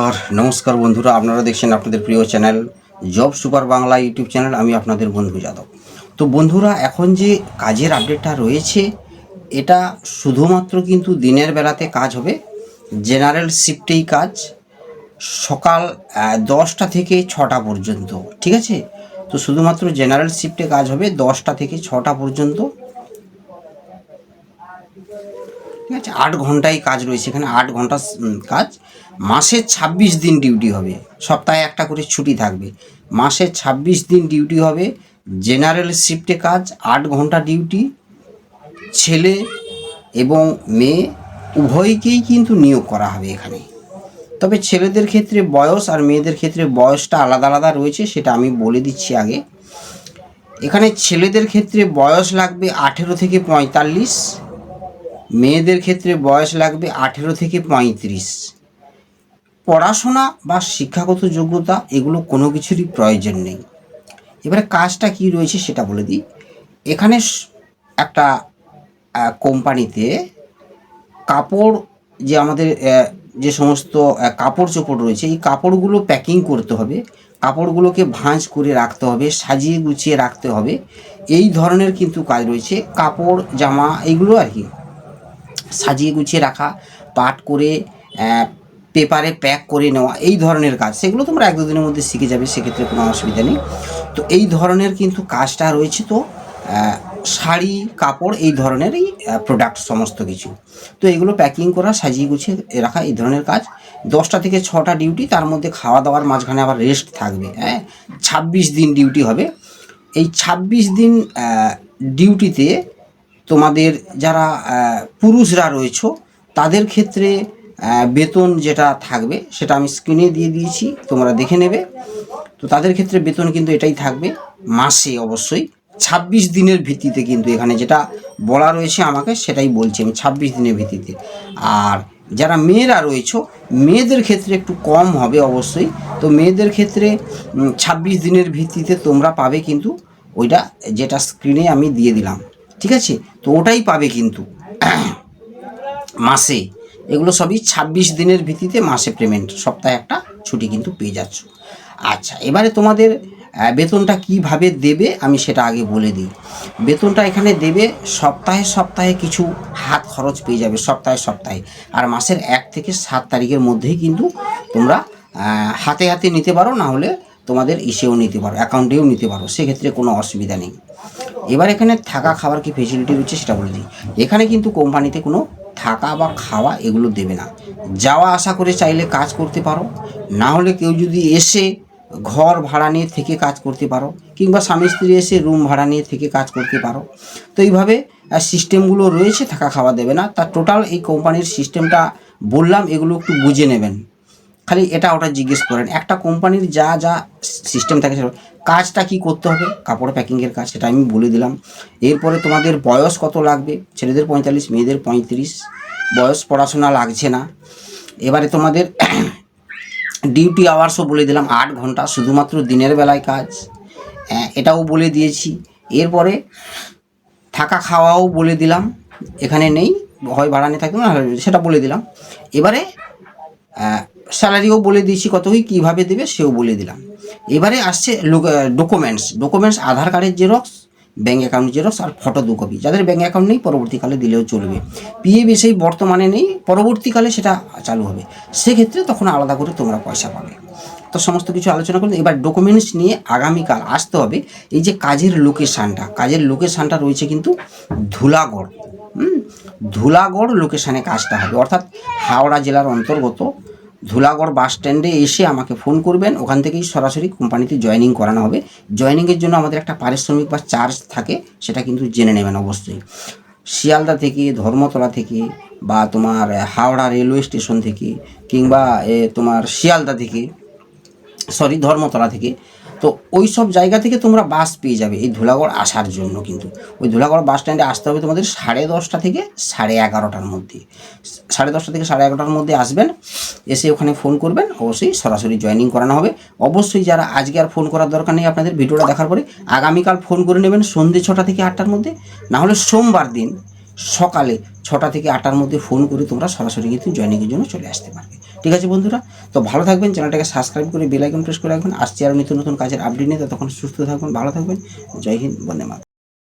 নমস্কার নমস্কার বন্ধুরা, আপনারা দেখছেন আপনাদের প্রিয় channel job super Bangla YouTube channel, আমি আপনাদের বন্ধু যাদব। তো বন্ধুরা, এখন যে কাজের আপডেটটা রয়েছে, এটা শুধুমাত্র কিন্তু দিনের বেলাতে কাজ হবে জেনারেল শিফটেই কাজ, সকাল দশটা থেকে ছটা পর্যন্ত, ঠিক আছে? তো শুধুমাত্র জেনারেল শিফটে কাজ হবে, দশটা থেকে ছটা পর্যন্ত ঠিক আছে? আট ঘন্টায় কাজ রয়েছে। এখানে আট ঘণ্টা কাজ। মাসে ছাব্বিশ দিন ডিউটি হবে। সপ্তাহে একটা করে ছুটি থাকবে। মাসে ছাব্বিশ দিন ডিউটি হবে। জেনারেল শিফটে কাজ, আট ঘণ্টা ডিউটি। ছেলে এবং মেয়ে, উভয়কেই কিন্তু নিয়োগ করা হবে এখানে। তবে ছেলেদের ক্ষেত্রে বয়স আর মেয়েদের ক্ষেত্রে বয়সটা আলাদা আলাদা রয়েছে, সেটা আমি বলে দিচ্ছি আগে। এখানে ছেলেদের ক্ষেত্রে বয়স লাগবে আঠেরো থেকে পঁয়তাল্লিশ। মেয়েদের ক্ষেত্রে বয়স লাগবে আঠেরো থেকে পঁয়ত্রিশ। পড়াশোনা বা শিক্ষাগত যোগ্যতা, এগুলো কোনো কিছুরই প্রয়োজন নেই। এবারে কাজটা কি রয়েছে সেটা বলে দিই। এখানে একটা কোম্পানিতে কাপড় যে আমাদের যে সমস্ত কাপড় চোপড় রয়েছে, এই কাপড়গুলো প্যাকিং করতে হবে। কাপড়গুলোকে ভাঁজ করে রাখতে হবে, সাজিয়ে গুছিয়ে রাখতে হবে। এই ধরনের কিন্তু কাজ রয়েছে। কাপড়, জামা এইগুলো আর কি। সাজিয়ে গুছিয়ে রাখা, পাট করে পেপারে প্যাক করে নেওয়া, এই ধরনের কাজ। সেগুলো তোমরা এক দুদিনের মধ্যে শিখে যাবে, সেক্ষেত্রে কোনো অসুবিধা নেই। তো এই ধরনের কিন্তু কাজটা রয়েছে তো শাড়ি, কাপড়, এই ধরনেরই প্রোডাক্ট সমস্ত কিছু। তো এগুলো প্যাকিং করা, সাজিয়ে গুছিয়ে রাখা, এই ধরনের কাজ। দশটা থেকে ছটা ডিউটি তার মধ্যে খাওয়া দাওয়ার মাঝখানে আবার রেস্ট থাকবে হ্যাঁ? ছাব্বিশ দিন ডিউটি হবে। এই ছাব্বিশ দিন ডিউটিতে তোমাদের যারা পুরুষরা রয়েছো, তাদের ক্ষেত্রে বেতন যেটা থাকবে, সেটা আমি স্ক্রিনে দিয়ে দিয়েছি, তোমরা দেখে নেবে। তো তাদের ক্ষেত্রে বেতন কিন্তু এটাই থাকবে, মাসে অবশ্যই। ছাব্বিশ দিনের ভিত্তিতে কিন্তু এখানে যেটা বলা রয়েছে আমাকে, সেটাই বলছি আমি, ছাব্বিশ দিনের ভিত্তিতে। আর যারা মেয়েরা রয়েছো, মেয়েদের ক্ষেত্রে একটু কম হবে অবশ্যই। তো মেয়েদের ক্ষেত্রে ছাব্বিশ দিনের ভিত্তিতে তোমরা পাবে কিন্তু, ওইটা যেটা স্ক্রিনে আমি দিয়ে দিলাম। ঠিক আছে? তো ওটাই পাবে কিন্তু। মাসে। এগুলো সবই ছাব্বিশ দিনের ভিত্তিতে মাসে পেমেন্ট সপ্তাহে একটা ছুটি কিন্তু পেয়ে যাচ্ছ। আচ্ছা এবারে তোমাদের বেতনটা কীভাবে দেবে আমি সেটা আগে বলে দিই। বেতনটা এখানে দেবে সপ্তাহে সপ্তাহে কিছু হাত খরচ পেয়ে যাবে, সপ্তাহে সপ্তাহে। আর মাসের এক থেকে সাত তারিখের মধ্যেই কিন্তু তোমরা হাতে হাতে নিতে পারো, না হলে তোমাদের ইসেও নিতে পারো অ্যাকাউন্টেও নিতে পারো। সেক্ষেত্রে কোনো অসুবিধা নেই। এবার এখানে থাকা খাবার কি ফেসিলিটি রয়েছে সেটা বলে দিই। এখানে কিন্তু কোম্পানিতে কোনো থাকা বা খাওয়া এগুলো দেবে না। যাওয়া, আসা করে চাইলে কাজ করতে পারো। না হলে কেউ যদি এসে ঘর ভাড়া নিয়ে থেকে কাজ করতে পারো কিংবা স্বামী স্ত্রী এসে রুম ভাড়া নিয়ে থেকে কাজ করতে পারো। তো এইভাবে সিস্টেমগুলো রয়েছে, থাকা খাওয়া দেবে না। তা টোটাল এই কোম্পানির সিস্টেমটা বললাম, এগুলো একটু বুঝে নেবেন। খালি এটা ওটা জিজ্ঞেস করেন। একটা কোম্পানির যা যা সিস্টেম থাকে কাজটা কি করতে হবে? কাপড় প্যাকিংয়ের কাজ সেটা আমি বলে দিলাম। এরপরে তোমাদের বয়স কত লাগবে? ছেলেদের পঁয়তাল্লিশ মেয়েদের পঁয়ত্রিশ। বয়স পড়াশোনা লাগছে না। এবারে তোমাদের ডিউটি আওয়ার্সও বলে দিলাম আট ঘণ্টা শুধুমাত্র দিনের বেলায় কাজ। হ্যাঁ, এটাও বলে দিয়েছি। এরপরে থাকা খাওয়াও বলে দিলাম। এখানে নেই হয় ভাড়া নিয়ে থাকবে না সেটা বলে দিলাম। এবারে স্যালারিও বলে দিয়েছি কত কি, কীভাবে দেবে সেও বলে দিলাম। এবারে আসছে ডকুমেন্টস ডকুমেন্টস আধার কার্ডের জেরক্স ব্যাঙ্ক অ্যাকাউন্ট জেরক্স আর ফটো দু কপি যাদের ব্যাঙ্ক অ্যাকাউন্ট নেই, পরবর্তীকালে দিলেও চলবে। পিএ সেই বর্তমানে নেই, পরবর্তীকালে সেটা চালু হবে। সেক্ষেত্রে তখন আলাদা করে তোমরা পয়সা পাবে। তো সমস্ত কিছু আলোচনা করলে এবার ডকুমেন্টস নিয়ে আগামীকাল আসতে হবে। এই যে কাজের লোকেশানটা কাজের লোকেশানটা রয়েছে কিন্তু ধুলাগড়। হুম? ধুলাগড় লোকেশানে কাজটা হবে। অর্থাৎ হাওড়া জেলার অন্তর্গত ধুলাগড় বাস স্ট্যান্ডে এসে আমাকে ফোন করবেন। ওখান থেকেই সরাসরি কোম্পানিতে জয়নিং করানো হবে। জয়নিংয়ের জন্য আমাদের একটা পারিশ্রমিক বা চার্জ থাকে, সেটা কিন্তু জেনে নেবেন অবশ্যই। শিয়ালদা থেকে, ধর্মতলা থেকে বা তোমার হাওড়া রেলওয়ে স্টেশন থেকে কিংবা তোমার শিয়ালদা থেকে, সরি, ধর্মতলা থেকে তো ওই সব জায়গা থেকে তোমরা বাস পেয়ে যাবে এই ধুলাগড় আসার জন্য কিন্তু। ওই ধুলাগড় বাস স্ট্যান্ডে আসতে হবে তোমাদের সাড়ে দশটা থেকে সাড়ে এগারোটার মধ্যে। সাড়ে দশটা থেকে সাড়ে এগারোটার মধ্যে আসবেন, এসে ওখানে ফোন করবেন, অবশ্যই সরাসরি জয়েনিং করানো হবে। অবশ্যই যারা আজকে আর ফোন করার দরকার নেই আপনাদের ভিডিওটা দেখার পরে, আগামীকাল ফোন করে নেবেন সন্ধ্যে ছটা থেকে আটটার মধ্যে। না হলে সোমবার দিন সকালে ছটা থেকে আটটার মধ্যে ফোন করে তোমরা সরাসরি কিন্তু জয়েনিংয়ের জন্য চলে আসতে পারবে। ঠিক আছে বন্ধুরা? তো ভালো থাকবেন, চ্যানেলটাকে সাবস্ক্রাইব করে বেলাইকন প্রেস করে রাখবেন। আসছে আরও নিত্য নতুন কাজের আপডেট নিয়ে তখন সুস্থ থাকবেন ভালো থাকবেন। জয় হিন্দ, বন্দে মাতরম।